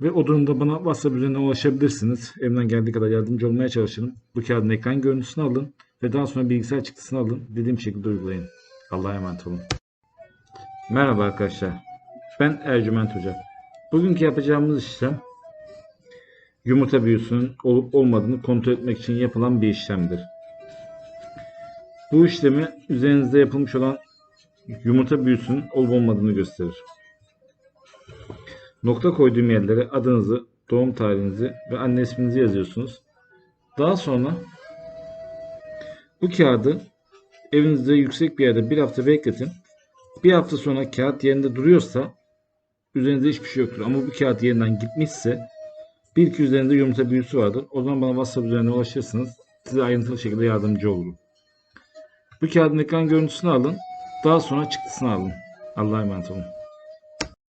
Ve o durumda bana WhatsApp üzerinden ulaşabilirsiniz. Elimden geldiği kadar yardımcı olmaya çalışırım. Bu kağıdın ekran görüntüsünü alın ve daha sonra bilgisayar çıktısını alın. Dediğim şekilde uygulayın. Allah'a emanet olun. Merhaba arkadaşlar. Ben Ercüment Hoca. Bugünkü yapacağımız işlem yumurta büyüsünün olup olmadığını kontrol etmek için yapılan bir işlemdir. Bu işlemi üzerinizde yapılmış olan yumurta büyüsünün olup olmadığını gösterir. Nokta koyduğum yerlere adınızı, doğum tarihinizi ve anne isminizi yazıyorsunuz. Daha sonra bu kağıdı evinizde yüksek bir yerde bir hafta bekletin. Bir hafta sonra kağıt yerinde duruyorsa üzerinizde hiçbir şey yoktur. Ama bu kağıt yerinden gitmişse bir iki üzerinde yumurta büyüsü vardır. O zaman bana WhatsApp üzerinden ulaşırsınız. Size ayrıntılı şekilde yardımcı olurum. Bu kağıdın ekran görüntüsünü alın. Daha sonra çıktısını alın. Allah'a emanet olun.